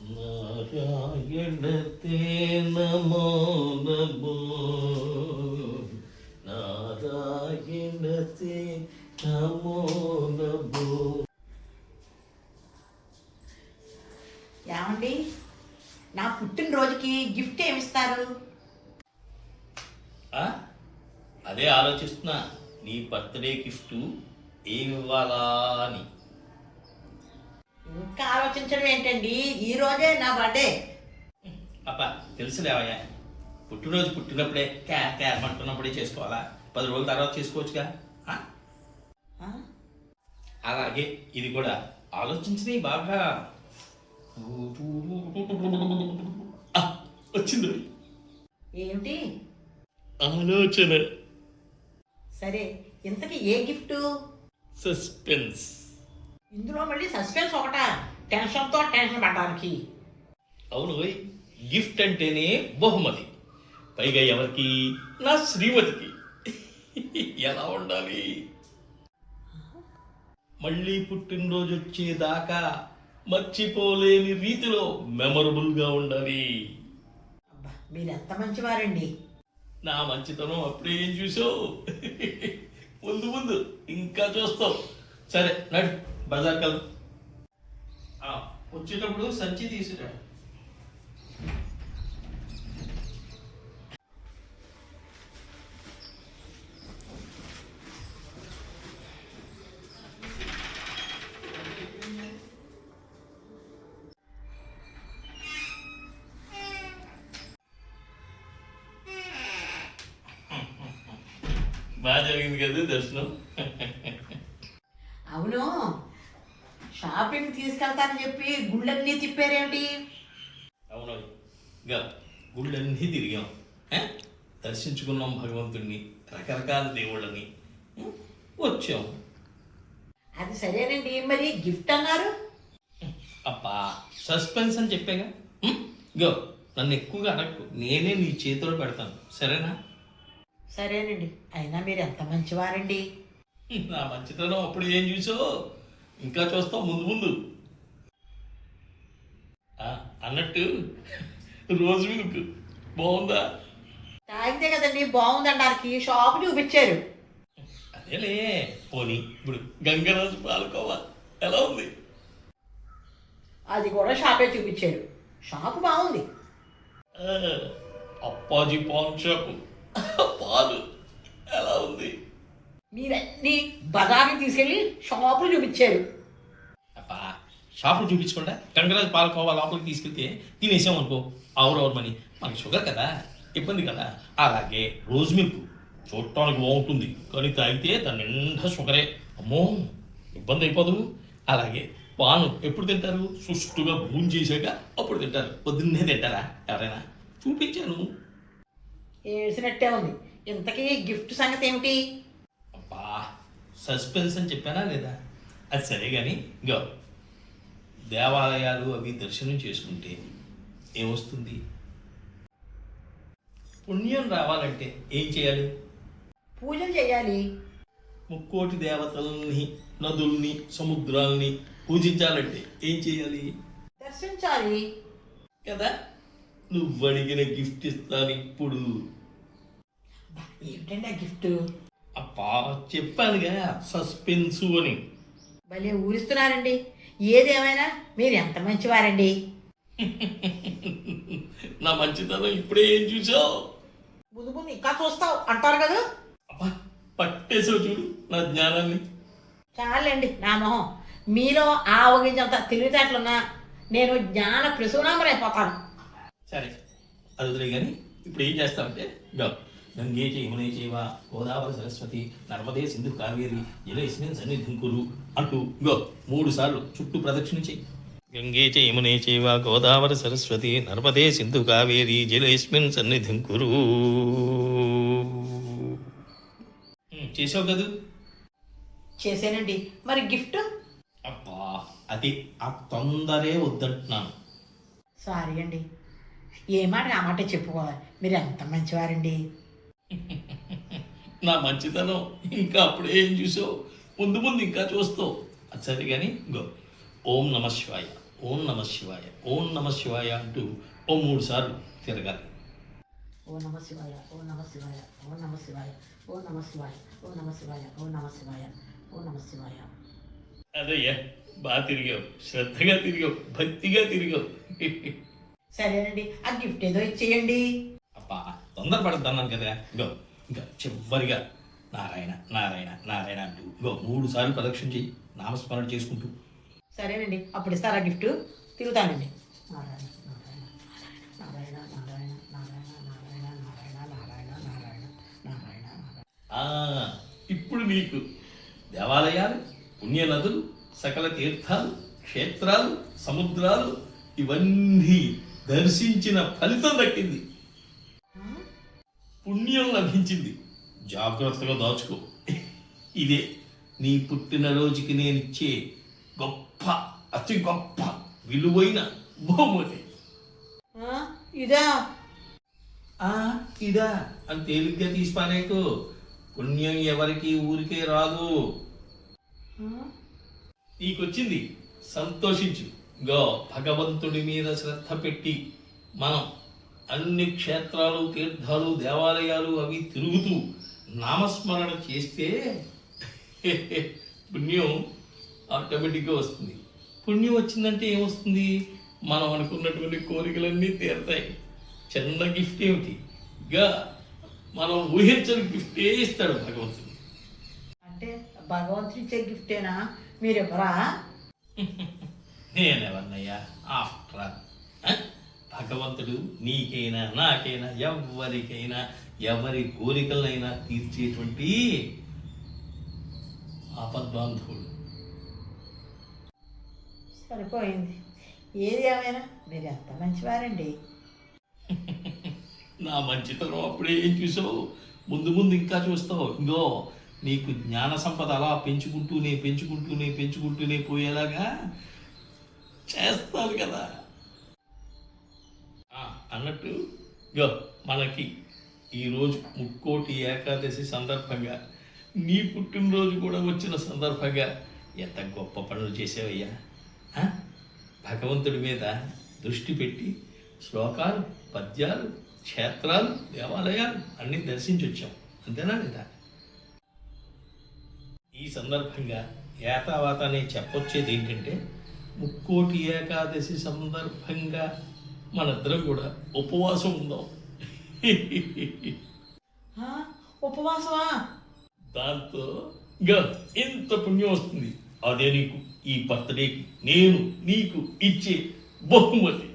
నారాయణతే నమో నమో నారాయణతే నమో నమో ఏమండి? నా పుట్టినరోజుకి గిఫ్ట్ ఏమిస్తారు? అదే ఆలోచిస్తున్నా. నీ బర్త్డే గిఫ్ట్ ఏమి ఇవ్వాలా అని. ఇంకా ఆలోచించడం ఏంటండి? ఈ రోజే నా బర్త్డే అప్ప తెలుసులేవయ్యా. పుట్టినరోజు పుట్టినప్పుడే క్యా క్యా అంటున్నప్పుడే చేసుకోవాలా? పది రోజుల తర్వాత చేసుకోవచ్చుగా ఆ? అలాగే ఇది కూడా ఆలోచించి బాగా. ఆ, వచ్చింది. ఏమిటి? ఆలోచన. సరే ఇంతకీ ఏ గిఫ్ట్? సస్పెన్స్. ఇందులో మళ్ళీ సస్పెన్స్ ఒకట. టెన్షన్తో టెన్షన్ పడడానికి. అవును గిఫ్ట్ అంటేనే బహుమతి. పైగా ఎవరికి? నా శ్రీమతికి. ఎలా ఉండాలి? మళ్ళీ పుట్టినరోజు వచ్చేదాకా మర్చిపోలేని రీతిలో మెమరబుల్గా ఉండాలి. అబ్బా మీరు ఎంత మంచివారండి. నా మంచితనం అప్పుడే ఏం చూసావు? ముందు ముందు ఇంకా చూస్తావు సరే నడు. బజార్ కలు వచ్చేటప్పుడు సంచి తీసుకురా బాగా జరిగింది కదా దర్శనం? అవును. షాపింగ్ తీసుకెళ్తానని చెప్పి గుళ్ళన్నీ తిప్పారేమిటి? అవును. ఇంకా గుళ్ళన్నీ తిరిగాం? దర్శించుకున్నాం భగవంతుడిని రకరకాల దేవుళ్ళని? వచ్చాం. అది సరేనండి. మరి గిఫ్ట్ అన్నారు? అబ్బా సస్పెన్స్ అని చెప్పాగా? ఇగో నన్ను ఎక్కువగా అడగకు నేనే నీ చేతిలో పెడతాను. సరేనా? సరేనండి. అయినా మీరు ఎంత మంచివారండి? నా మంచితనం అప్పుడు ఏం చూసావు? ఇంకా చూస్తావు ముందు ముందు. ఆ, అన్నట్టు రోజు మిల్క్. బాగుందా? తాగితే కదండి బాగుందనడానికి షాప్ చూపించారు. అదేలే. పోనీ ఇప్పుడు గంగరాజు పాలకోవా ఎలా ఉంది? అది కూడా షాపే చూపించారు. షాప్ బాగుంది. అప్పాజీ పాన్ షాపు. పాలు ఎలా ఉంది? మీరన్నీ బజార్ని తీసుకెళ్ళి షాపులు చూపించారు. అబ్బా షాపులు చూపించకుండా గంగరాజు పాలకోవా లోపలికి తీసుకెళ్తే తినేసాం అనుకో ఆవురు ఆవురు మని మనకి షుగర్ కదా ఇబ్బంది కదా. అలాగే రోజ్ మిల్క్ చూడటానికి బాగుంటుంది కానీ తాగితే దాని నిండా షుగరే. అమ్మో ఇబ్బంది అయిపోదు. అలాగే పాను ఎప్పుడు తింటారు? సుష్టుగా భూమి చేశాక అప్పుడు తింటారు. పొద్దున్నే తింటారా? ఎవరైనా? చూపించాను. ఏడ్చినట్టే ఉంది. ఇంతకీ గిఫ్ట్ సంగతి ఏమిటి? సస్పెన్స్ అని చెప్పానా లేదా? అది సరే కానీ ఇంకో దేవాలయాలు అవి దర్శనం చేసుకుంటే ఏమొస్తుంది? పుణ్యం రావాలంటే ఏం చేయాలి? పూజలు చేయాలి. ముక్కోటి దేవతల్ని నదుల్ని సముద్రాల్ని పూజించాలంటే ఏం చేయాలి? దర్శించాలి. కదా? నువ్వు అడిగిన గిఫ్ట్ ఇస్తాను ఇప్పుడు. ఏమిటండి ఆ గిఫ్ట్? చెప్పానుగా సస్పెన్సు అని. భలే ఊరిస్తున్నారండి. ఏదేమైనా మీరు ఎంత మంచివారండి? నా మంచితనం ఇప్పుడే ఏం చూసావు? ముందు ముందు ఇంకా చూస్తావు అంటారు కదా. అబ్బా పట్టేసావు చూడు నా జ్ఞానాన్ని. చాలండి నా మొహం. మీలో ఆ ఒగించంత తెలివితేటలున్నా నేను జ్ఞాన ప్రసూనామరైపోతాను సరే అది వదిలే కానీ ఇప్పుడు ఏం చేస్తామంటే గా గంగే చ యమునే చైవ గోదావరి సరస్వతి నర్మదే సింధు కావేరి జలేస్మిన్ సన్నిధిం కురు అంటూ గో మూడు సార్లు చుట్టూ ప్రదక్షిణ చెయ్యి గంగే చ యమునే చైవ గోదావరి సరస్వతి నర్మదే సింధు కావేరి జలేస్మిన్ సన్నిధిం కురు. చేసావు కదూ? చేశానండి. మరి గిఫ్ట్? అబ్బా అది ఆ తొందరే వద్దంటున్నాను. సారీ అండి. ఏ మాట ఆ మాట చెప్పుకోవాలి. మీరు ఎంత మంచివారండి. నా మంచితనం ఇంకా అప్పుడు ఏం చూసావు ముందు ముందు ఇంకా చూస్తావు అది సరే కానీ గో ఓం నమ శివాయ ఓం నమ శివాయ ఓం నమ శివాయ అంటూ ఓ మూడు సార్లు తిరగాలి ఓ నమ శివాయ ఓ నమ శివాయ ఓ నమ శివాయ ఓ నమ శివాయ ఓ నమ శివాయ ఓ నమ శివాయ ఓ నమ శివాయ అదయ్యా బాగా తిరిగావు శ్రద్ధగా తిరిగావు భక్తిగా తిరిగావు సరేనండి ఆ గిఫ్ట్ ఏదో ఇచ్చేయండి అబ్బా తొందరపడద్దన్నాను కదా ఇంకో ఇంకా చివరిగా నారాయణ నారాయణ నారాయణ అంటూ ఇంకో మూడు సార్లు ప్రదక్షిణ చెయ్యి నామస్మరణ చేసుకుంటూ సరేనండి అప్పుడు ఇస్తారా గిఫ్ట్ తిరుగుతానండి నారాయణ నారాయణ నారాయణ నారాయణ నారాయణ నారాయణ నారాయణ నారాయణ నారాయణ నారాయణ నారాయణ ఆ, ఇప్పుడు నీకు దేవాలయాలు పుణ్య నదులు సకల తీర్థాలు క్షేత్రాలు సముద్రాలు ఇవన్నీ దర్శించిన ఫలితం దక్కింది పుణ్యం లభించింది. జాగ్రత్తగా దాచుకో. ఇదే నీ పుట్టినరోజుకి నేను ఇచ్చే గొప్ప అతి గొప్ప విలువైన బహుమతి. ఆ, ఇదా? ఆ ఇదా? అని తేలిగ్గా తీసిపానేకు పుణ్యం ఎవరికి ఊరికే రాదు. నీకొచ్చింది. సంతోషించు. గో భగవంతుడి మీద శ్రద్ధ పెట్టి మనం అన్ని క్షేత్రాలు తీర్థాలు దేవాలయాలు అవి తిరుగుతూ నామస్మరణ చేస్తే పుణ్యం ఆటోమేటిక్గా వస్తుంది. పుణ్యం వచ్చిందంటే ఏమొస్తుంది? మనం అనుకున్నటువంటి కోరికలన్నీ తీరుతాయి. చిన్న గిఫ్ట్ ఏమిటి? ఇక మనం ఊహించని గిఫ్ట్ ఇస్తాడు భగవంతుడు. అంటే భగవంతుడు ఇచ్చే గిఫ్టేనా? మీరు ఎవరా నేనెవన్నయ్యా ఆఫ్టర్? భగవంతుడు నీకైనా నాకైనా ఎవరికైనా ఎవరి కోరికలైనా తీర్చేటువంటి ఆపద్బాంధవుడు. సరిపోయింది. ఏది ఏమైనా? మీరు ఎంత మంచివారండి? నా మంచితనం అప్పుడే ఏం చూసావు? ముందు ముందు ఇంకా చూస్తావు. ఇంకో నీకు జ్ఞాన సంపద అలా పెంచుకుంటూనే పెంచుకుంటూనే పెంచుకుంటూనే పోయేలాగా చేస్తాను కదా. అన్నట్టు ఇగో మనకి ఈరోజు ముక్కోటి ఏకాదశి సందర్భంగా నీ పుట్టినరోజు కూడా వచ్చిన సందర్భంగా ఎంత గొప్ప పనులు చేసావయ్యా? భగవంతుడి మీద దృష్టి పెట్టి శ్లోకాలు పద్యాలు క్షేత్రాలు దేవాలయాలు అన్నీ దర్శించి వచ్చాం అంతేనా లేదా? ఈ సందర్భంగా ఏతావాత నేను చెప్పొచ్చేది ఏంటంటే ముక్కోటి ఏకాదశి సందర్భంగా మనిద్దరం కూడా ఉపవాసం ఉందాం. ఉపవాసమా? దాంతో ఎంత పుణ్యం వస్తుంది. అదే నీకు ఈ బర్త్డేకి నేను నీకు ఇచ్చే బహుమతి.